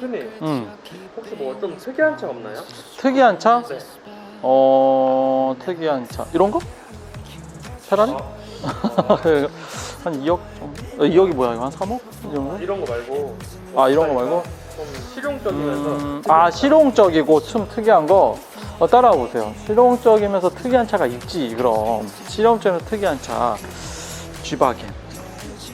대표님 음. 혹시 뭐 좀 특이한 차 없나요? 특이한 차? 네. 어, 특이한 차. 이런 거? 페라리? 아, 한 2억 정도? 어, 2억이 뭐야? 이거 한 3억? 이 정도? 이런 거 말고 아, 이런 거 말고? 좀 실용적이면서 음, 아, 실용적이고 좀 특이한 거? 어, 따라와 보세요. 실용적이면서 특이한 차가 있지, 그럼. 실용적이면서 특이한 차. 쥐바겐.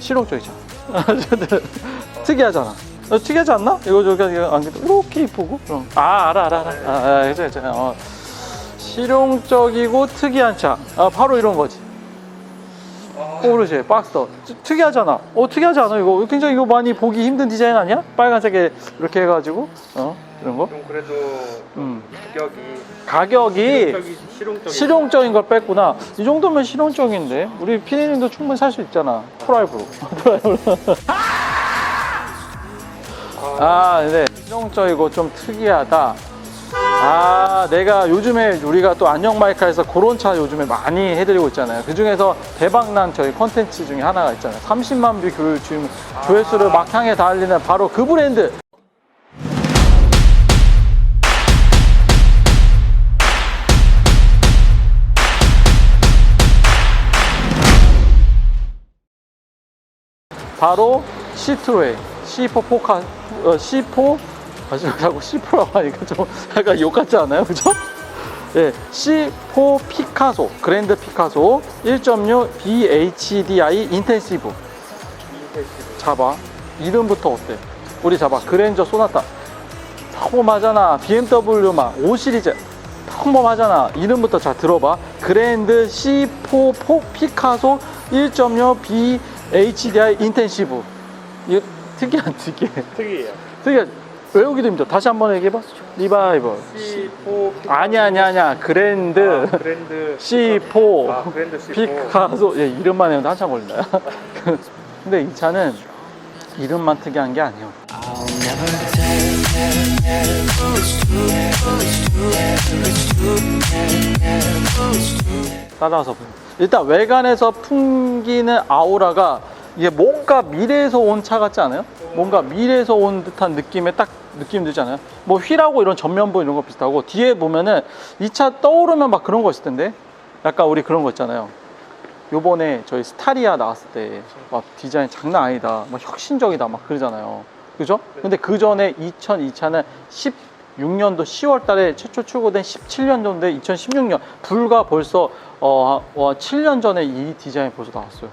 실용적이잖아. 특이하잖아. 어, 특이하지 않나? 이거 저기 안 이렇게 이쁘고? 그럼. 아 알아 알아 알아. 아, 아 그죠 그죠 어. 실용적이고 특이한 차 아 바로 이런 거지. 아, 포르쉐 박스터 트- 특이하잖아. 어 특이하지 않아 이거? 굉장히 이거 많이 보기 힘든 디자인 아니야? 빨간색에 이렇게 해가지고? 어 이런 거? 좀 그래도 음. 가격이 가격이 실용적인 실용적인 걸 뺐구나. 이 정도면 실용적인데. 우리 피디님도 충분히 살 수 있잖아. 프라이브로. 프라이브로 아, 네. 실용적이고 좀 특이하다. 아, 내가 요즘에 우리가 또 안녕 마이카에서 그런 차 요즘에 많이 해드리고 있잖아요. 그 중에서 대박난 저희 컨텐츠 중에 하나가 있잖아요. 30만 뷰 교, 지금 조회수를 막향에 달리는 바로 그 브랜드. 바로 C2의 C4 포카, 어, C4, 아, 저 자꾸 C4라고 하니까 좀 약간 욕 같지 않아요? 그죠? 예, C4 피카소, 그랜드 피카소 1.6 BHDI 인텐시브. 잡아. 이름부터 어때? 우리 잡아. 그랜저 소나타. 평범하잖아. BMW 막 5 시리즈. 평범하잖아. 이름부터 잘 들어봐. 그랜드 C4 포 피카소 1.6 BHDI 인텐시브. 특이한 특이해. 특이해요. 특이한 외우기도 힘들어. 다시 한번 얘기해봐. 리바이벌. C4 아니야 아니야 아니야. 그랜드 아, 그랜드 C4 아 그랜드 C4 피카소. 예, 이름만 해도 한참 걸린다. 근데 이 차는 이름만 특이한 게 아니에요. 따라와서. 일단 외관에서 풍기는 아우라가 이게 뭔가 미래에서 온 차 같지 않아요? 뭔가 미래에서 온 듯한 느낌의 딱 느낌 들지 않아요? 뭐 휠하고 이런 전면부 이런 거 비슷하고 뒤에 보면은 이 차 떠오르면 막 그런 거 있을 텐데 약간 우리 그런 거 있잖아요. 요번에 저희 스타리아 나왔을 때 막 디자인 장난 아니다. 막 혁신적이다. 막 그러잖아요. 그죠? 근데 그 전에 2002차는 16년도 10월 달에 최초 출고된 17년도인데 2016년 불과 벌써 어, 어 7년 전에 이 디자인 벌써 나왔어요.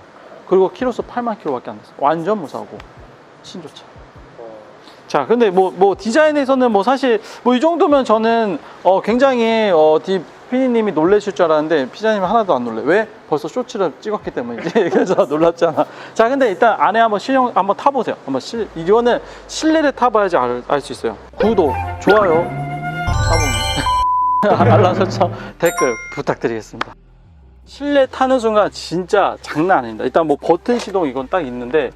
그리고 키로수 8만 킬로밖에 안 됐어요. 완전 무사고 신조차. 자, 근데 뭐, 뭐, 디자인에서는 뭐 사실 뭐 이 정도면 저는 어, 굉장히 어, 디, 피디님이 놀라실 줄 알았는데 피자님이 하나도 안 놀래. 왜? 벌써 쇼츠를 찍었기 때문이지. 그래서 놀랍잖아. 자, 근데 일단 안에 한번 실용 한번 타보세요. 한번 실, 이거는 실내를 타봐야지 알수 있어요. 구독, 좋아요, 알람 설정, 댓글 부탁드리겠습니다. 실내 타는 순간 진짜 장난 아닙니다. 일단 뭐 버튼 시동 이건 딱 있는데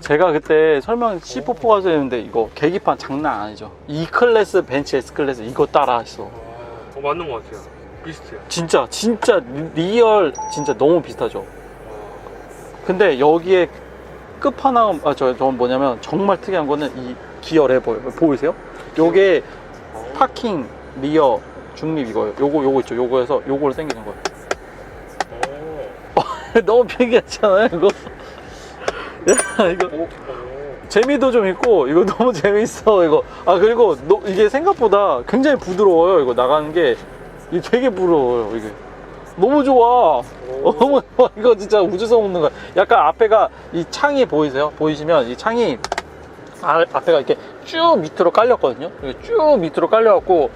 제가 그때 설명 C4 가서 했는데 이거 계기판 장난 아니죠. E 클래스 벤츠 S 클래스 이거 따라 했어. 어 맞는 것 같아요. 비슷해요. 진짜 진짜 리- 리얼 진짜 너무 비슷하죠. 근데 여기에 끝판왕 아저 저건 뭐냐면 정말 특이한 거는 이 기어 레버 보이세요? 요게 파킹 리어 중립 이거예요. 요거 요거 있죠. 요거에서 요거를 당기는 거예요. 오. 너무 신기하잖아요 이거. 야 이거. 재미도 좀 있고 이거 너무 재밌어 이거 아 그리고 너- 이게 생각보다 굉장히 부드러워요 이거 나가는 게 이게 되게 부드러워요 이게 너무 좋아 어, 너무. 이거 진짜 우주선 먹는 거야 약간 앞에가 이 창이 보이세요 보이시면 이 창이 아, 앞에가 이렇게 쭉 밑으로 깔렸거든요 쭉 밑으로 깔려갖고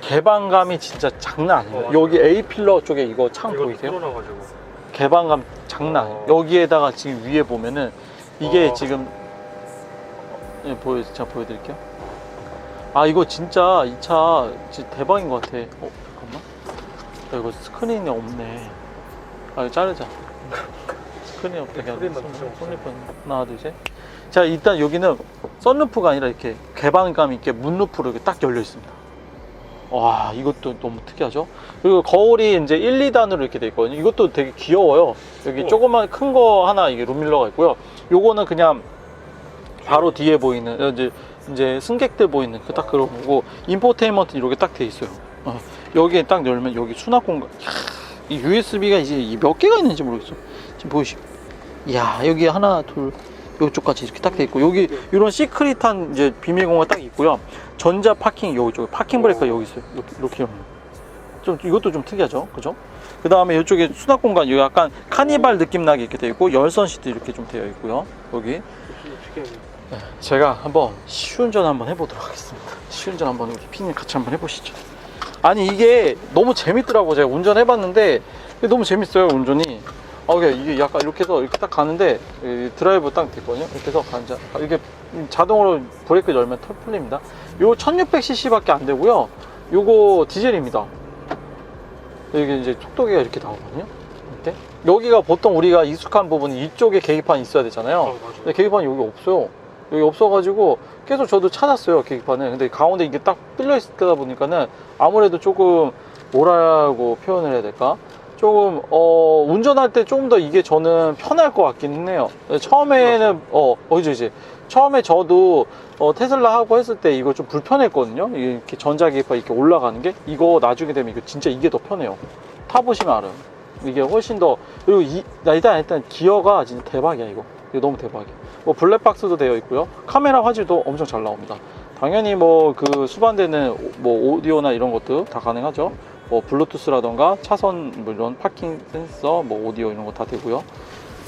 개방감이 진짜 장난 아니에요 어, 여기 A 필러 쪽에 이거 창 보이세요? 개방감 장난 아니에요. 어. 여기에다가 지금 위에 보면은 이게 어. 지금 예, 보여 제가 보여드릴게요. 아 이거 진짜 이 차 진짜 대박인 것 같아. 어 잠깐만. 야, 이거 스크린이 없네. 아 이거 자르자. 스크린이 없다. 그냥 손- 손리폰 하나 둘 셋. 자 일단 여기는 썬루프가 아니라 이렇게 개방감 있게 문루프로 이렇게 딱 열려 있습니다. 와 이것도 너무 특이하죠 그리고 거울이 이제 1, 2단으로 이렇게 돼 있거든요 이것도 되게 귀여워요 여기. 조그만 큰 거 하나 이게 룸밀러가 있고요 요거는 그냥 바로 뒤에 보이는 어, 이제 이제 승객들 보이는 그 딱 그런 거고 인포테인먼트 이렇게 딱 돼 있어요. 어, 여기에 딱 열면 여기 수납 공간. 이야, 이 USB가 이제 이몇 개가 있는지 모르겠어. 지금 보이시죠? 이야 여기 하나 둘 요쪽까지 이렇게 딱 돼 있고 여기 이런 시크릿한 이제 비밀 공간 딱 있고요. 전자 파킹 여기 쪽에 파킹 브레이크 여기 있어요. 이렇게 이렇게 좀 이것도 좀 특이하죠, 그죠? 그 다음에 이쪽에 수납 공간 여기 약간 카니발 느낌 나게 이렇게 되어 있고 열선 시트 이렇게 좀 되어 있고요. 여기 특이하네. 제가 한번 시운전 한번 해보도록 하겠습니다. 시운전 한번 우리 피님 같이 한번 해보시죠. 아니 이게 너무 재밌더라고 제가 운전해봤는데 너무 재밌어요 운전이. 아 이게 이게 약간 이렇게 해서 이렇게 딱 가는데 이 드라이브 딱 됐거든요. 이렇게 해서 가자 이게 자동으로 브레이크 열면 털 풀립니다. 요 1600cc밖에 안 되고요. 요거 디젤입니다. 여기 이제 속도계가 이렇게 나오거든요. 이때 여기가 보통 우리가 익숙한 부분이 이쪽에 계기판이 있어야 되잖아요. 어. 근데 계기판이 여기 없어요. 여기 없어가지고 계속 저도 찾았어요 계기판을. 근데 가운데 이게 딱 뚫려 있다 보니까는 아무래도 조금 뭐라고 표현을 해야 될까? 조금 어 운전할 때 조금 더 이게 저는 편할 것 같긴 해요. 처음에는 어 어이죠 이제 처음에 저도 어, 테슬라 하고 했을 때 이거 좀 불편했거든요. 이렇게 전자 계기판 이렇게 올라가는 게 이거 나중에 되면 이거 진짜 이게 더 편해요. 타보시면 알아요. 이게 훨씬 더 그리고 이, 나 일단 일단 기어가 진짜 대박이야 이거. 이거 너무 대박이야. 뭐 블랙박스도 되어 있고요. 카메라 화질도 엄청 잘 나옵니다. 당연히 뭐 그 수반되는 뭐 오디오나 이런 것도 다 가능하죠. 뭐 블루투스라던가 차선 뭐 이런 파킹 센서, 뭐 오디오 이런 거 다 되고요.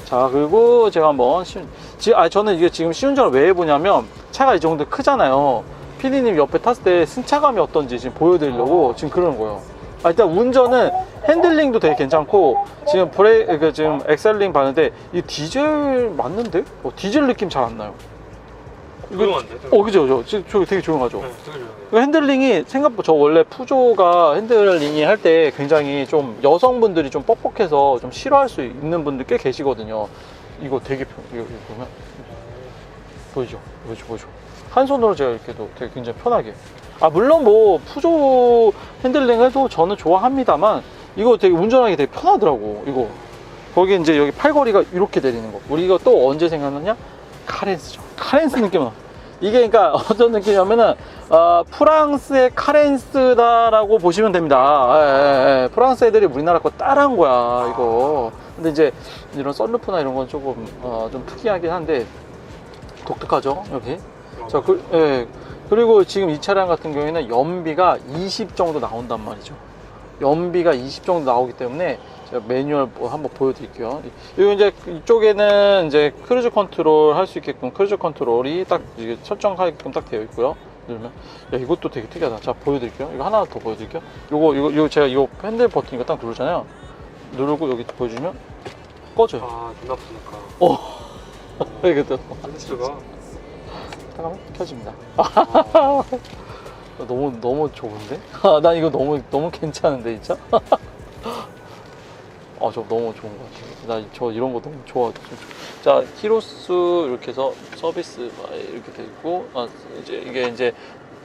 자 그리고 제가 한번 시, 지, 아 저는 이게 지금 시운전을 왜 해보냐면 차가 이 정도 크잖아요. 피디님 옆에 탔을 때 승차감이 어떤지 지금 보여드리려고 지금 그러는 거예요. 아, 일단 운전은 핸들링도 되게 괜찮고 지금 브레이 그 지금 엑셀링 봤는데 이 디젤 맞는데? 어, 디젤 느낌 잘 안 나요. 조용한데? 어 그죠 그죠. 지금 저기 되게 조용하죠. 네, 되게 조용해. 그 핸들링이 생각보다 저 원래 푸조가 핸들링이 할 때 굉장히 좀 여성분들이 좀 뻑뻑해서 좀 싫어할 수 있는 분들 꽤 계시거든요. 이거 되게 편, 이거, 이거 보면 보이죠? 보이죠? 보이죠? 한 손으로 제가 이렇게도 되게 굉장히 편하게. 아 물론 뭐 푸조 핸들링 해도 저는 좋아합니다만 이거 되게 운전하기 되게 편하더라고. 이거 거기 이제 여기 팔걸이가 이렇게 내리는 거. 우리 이거 또 언제 생각났냐? 카렌스죠. 카렌스 느낌 나. 이게 그러니까 어떤 느낌이냐면은 어, 프랑스의 카렌스다라고 보시면 됩니다. 예, 예, 예. 프랑스 애들이 우리나라 거 따라한 거야 이거. 근데 이제 이런 썬루프나 이런 건 조금 어, 좀 특이하긴 한데 독특하죠 여기. 자, 그, 예. 그리고 지금 이 차량 같은 경우에는 연비가 20 정도 나온단 말이죠. 연비가 20 정도 나오기 때문에 매뉴얼 뭐 한번 보여드릴게요. 그리고 이제 이쪽에는 이제 크루즈 컨트롤 할 수 있게끔 크루즈 컨트롤이 딱 이게 설정하게끔 딱 되어 있고요. 누르면 야 이것도 되게 특이하다. 자 보여드릴게요. 이거 하나 더 보여드릴게요. 요거 이거 이거 제가 이거 핸들 버튼 이거 딱 누르잖아요. 누르고 여기 보여주면 꺼져요. 아, 존나 아프니까. 어. 이게 또 센스가. 잠깐만 켜집니다. 아, 너무 너무 좋은데? 아, 난 이거 너무 너무 괜찮은데 진짜. 아, 저 너무 좋은 것 같아요. 나 저 이런 거 너무 좋아하죠. 자, 키로수 이렇게 해서 서비스 이렇게 돼 있고, 아, 이제 이게 이제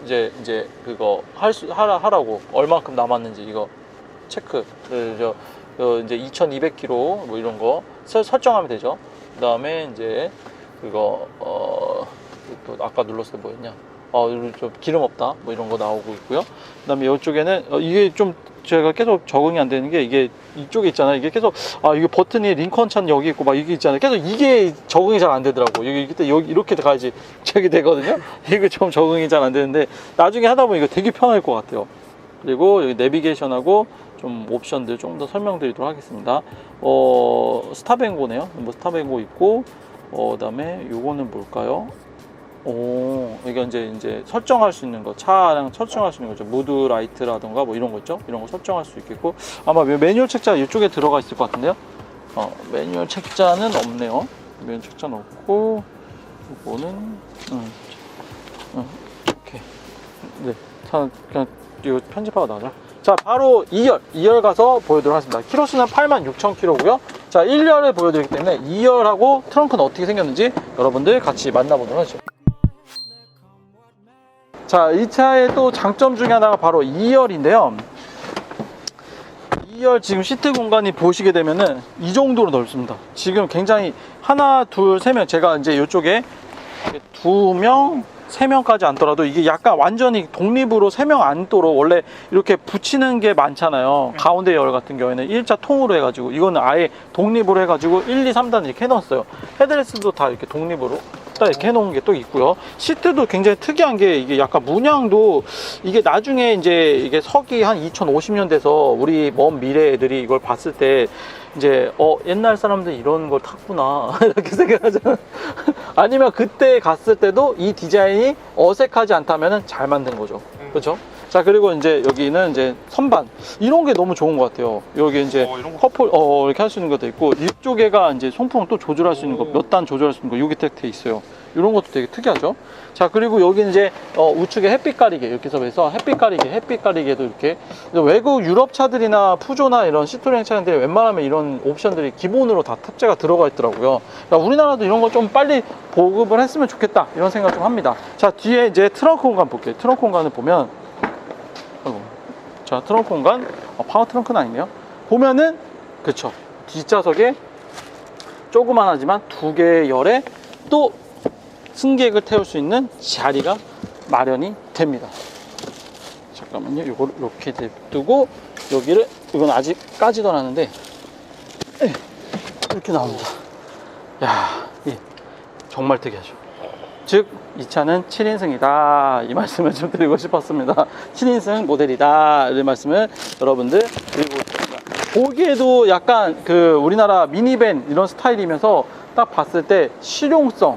이제 이제 그거 할 수 하라 하라고 얼마큼 남았는지 이거 체크를 저, 저 이제 2,200km 뭐 이런 거 설- 설정하면 되죠. 그다음에 이제 그거 어 또 아까 눌렀을 때 뭐였냐? 어, 좀 기름 없다 뭐 이런 거 나오고 있고요. 그 다음에 이쪽에는 어, 이게 좀 제가 계속 적응이 안 되는 게 이게 이쪽에 있잖아요. 이게 계속 아 이게 버튼이 링컨찬 여기 있고 막 이게 있잖아요. 계속 이게 적응이 잘 안 되더라고. 여기 이때 여기 이렇게 가야지 저기 되거든요. 이게 좀 적응이 잘 안 되는데 나중에 하다 보면 이거 되게 편할 것 같아요. 그리고 여기 내비게이션하고 좀 옵션들 좀 더 설명드리도록 하겠습니다. 어 스타뱅고네요. 뭐 스타뱅고 있고 어 그 다음에 요거는 뭘까요? 오, 이게 이제 이제 설정할 수 있는 거, 차량 설정할 수 있는 거죠. 무드 라이트라던가 뭐 이런 거 있죠. 이런 거 설정할 수 있겠고 아마 매뉴얼 책자 이쪽에 들어가 있을 것 같은데요. 어, 매뉴얼 책자는 없네요. 매뉴얼 책자는 없고 이거는 음, 음, 이렇게 네, 자, 그냥 이거 편집하고 나가자. 자, 바로 2열, 2열 가서 보여드리도록 하겠습니다. 키로수는 86,000km고요. 자, 1열을 보여드리기 때문에 2열하고 트렁크는 어떻게 생겼는지 여러분들 같이 만나보도록 하죠. 자, 이 차의 또 장점 중에 하나가 바로 2열인데요. 2열 지금 시트 공간이 보시게 되면은 이 정도로 넓습니다. 지금 굉장히 하나, 둘, 세 명. 제가 이제 이쪽에 두 명, 세 명까지 앉더라도 이게 약간 완전히 독립으로 세 명 앉도록 원래 이렇게 붙이는 게 많잖아요. 가운데 열 같은 경우에는 일자 통으로 해가지고 이거는 아예 독립으로 해가지고 1, 2, 3단 이렇게 해놨어요. 헤드레스도 다 이렇게 독립으로 딱 이렇게 해놓은 게 또 있고요. 시트도 굉장히 특이한 게 이게 약간 문양도 이게 나중에 이제 이게 서기 한 2050년 돼서 우리 먼 미래 애들이 이걸 봤을 때 이제 어 옛날 사람들 이런 걸 탔구나 이렇게 생각하잖아. 아니면 그때 갔을 때도 이 디자인이 어색하지 않다면은 잘 만든 거죠. 그렇죠? 자 그리고 이제 여기는 이제 선반 이런 게 너무 좋은 것 같아요. 여기 이제 어, 이런 거. 커플 어 이렇게 할 수 있는 것도 있고 이쪽에가 이제 송풍 또 조절할 수 있는 거 오. 몇단 조절할 수 있는 거 여기 딱돼 있어요. 이런 것도 되게 특이하죠. 자 그리고 여기 이제 어, 우측에 햇빛 가리개 이렇게 해서 햇빛 가리개 햇빛 가리개도 이렇게 외국 유럽 차들이나 푸조나 이런 시트로행 차량들이 웬만하면 이런 옵션들이 기본으로 다 탑재가 들어가 있더라고요. 그러니까 우리나라도 이런 거 좀 빨리 보급을 했으면 좋겠다 이런 생각 좀 합니다. 자 뒤에 이제 트렁크 공간 볼게요. 트렁크 공간을 보면 아이고. 자 트렁크 공간 어, 파워 트렁크는 아니네요. 보면은 그쵸 뒷좌석에 조그만하지만 두 개의 열에 또 승객을 태울 수 있는 자리가 마련이 됩니다. 잠깐만요. 이걸 이렇게 냅두고 여기를 이건 아직 까지도 않았는데 에, 이렇게 나옵니다. 야, 이 정말 특이하죠. 즉, 이 차는 7인승이다. 이 말씀을 좀 드리고 싶었습니다. 7인승 모델이다. 이 말씀을 여러분들 드리고 싶습니다. 보기에도 약간 그 우리나라 미니밴 이런 스타일이면서 딱 봤을 때 실용성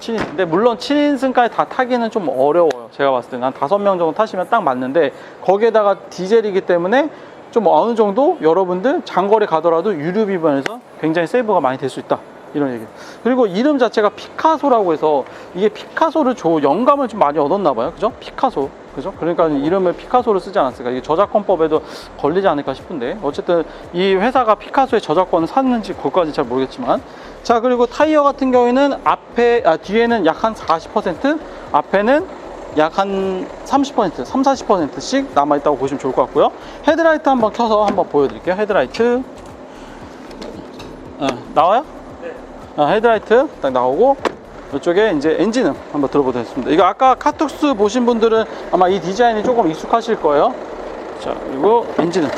7인승. 근데 물론 7인승까지 다 타기는 좀 어려워요. 제가 봤을 때는 한 5명 정도 타시면 딱 맞는데 거기에다가 디젤이기 때문에 좀 어느 정도 여러분들 장거리 가더라도 유류 비반에서 굉장히 세이브가 많이 될 수 있다. 이런 얘기. 그리고 이름 자체가 피카소라고 해서 이게 피카소를 줘 영감을 좀 많이 얻었나 봐요. 그죠? 피카소. 그죠? 그러니까 이름을 피카소로 쓰지 않았을까. 이게 저작권법에도 걸리지 않을까 싶은데. 어쨌든 이 회사가 피카소의 저작권을 샀는지 그것까지 잘 모르겠지만. 자, 그리고 타이어 같은 경우에는 앞에, 아, 뒤에는 약 한 40%, 앞에는 약 한 30%, 3, 40%씩 남아 있다고 보시면 좋을 것 같고요. 헤드라이트 한번 켜서 한번 보여드릴게요. 헤드라이트. 어, 나와요? 아, 헤드라이트 딱 나오고 이쪽에 이제 엔진음 한번 들어보도록 하겠습니다. 이거 아까 카톡스 보신 분들은 아마 이 디자인이 조금 익숙하실 거예요. 자, 그리고 엔진음.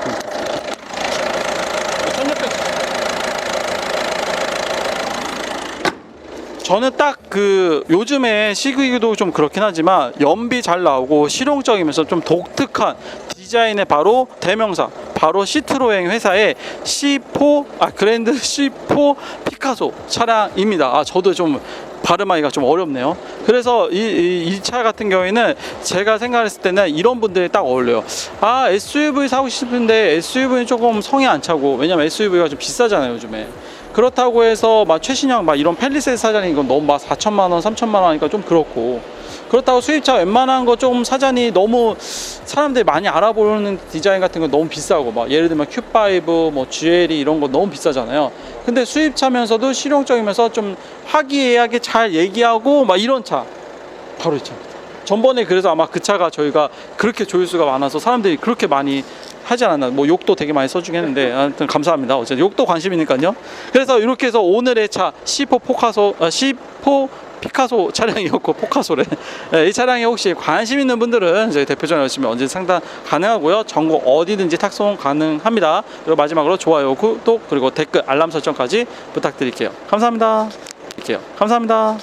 저는 딱 그 요즘에 시그기도 좀 그렇긴 하지만 연비 잘 나오고 실용적이면서 좀 독특한 디자인의 바로 대명사 바로 시트로행 회사의 C4 아 그랜드 C4 피카소 차량입니다. 아 저도 좀 발음하기가 좀 어렵네요. 그래서 이이차 같은 경우에는 제가 생각했을 때는 이런 분들이 딱 어울려요. 아 SUV 사고 싶은데 SUV는 조금 성이 안 차고 왜냐면 SUV가 좀 비싸잖아요 요즘에. 그렇다고 해서 막 최신형 막 이런 펠리세이드 사자니 이건 너무 막 4천만 원, 3천만 원 하니까 좀 그렇고 그렇다고 수입차 웬만한 거 좀 사자니 너무 사람들이 많이 알아보는 디자인 같은 거 너무 비싸고 막 예를 들면 Q5, 뭐 GLE 이런 거 너무 비싸잖아요. 근데 수입차면서도 실용적이면서 좀 화기애애하게 잘 얘기하고 막 이런 차 바로 이 차입니다. 전번에 그래서 아마 그 차가 저희가 그렇게 조회수가 많아서 사람들이 그렇게 많이 하지 않았나 뭐 욕도 되게 많이 써주긴 했는데 아무튼 감사합니다 어쨌든 욕도 관심이니까요 그래서 이렇게 해서 오늘의 차 C4 포카소 아, C4 피카소 차량이었고 포카소래. 네, 이 차량에 혹시 관심 있는 분들은 저희 대표전에 오시면 언제 상담 가능하고요. 전국 어디든지 탁송 가능합니다. 그리고 마지막으로 좋아요 구독 그리고 댓글 알람 설정까지 부탁드릴게요. 감사합니다. 드릴게요. 감사합니다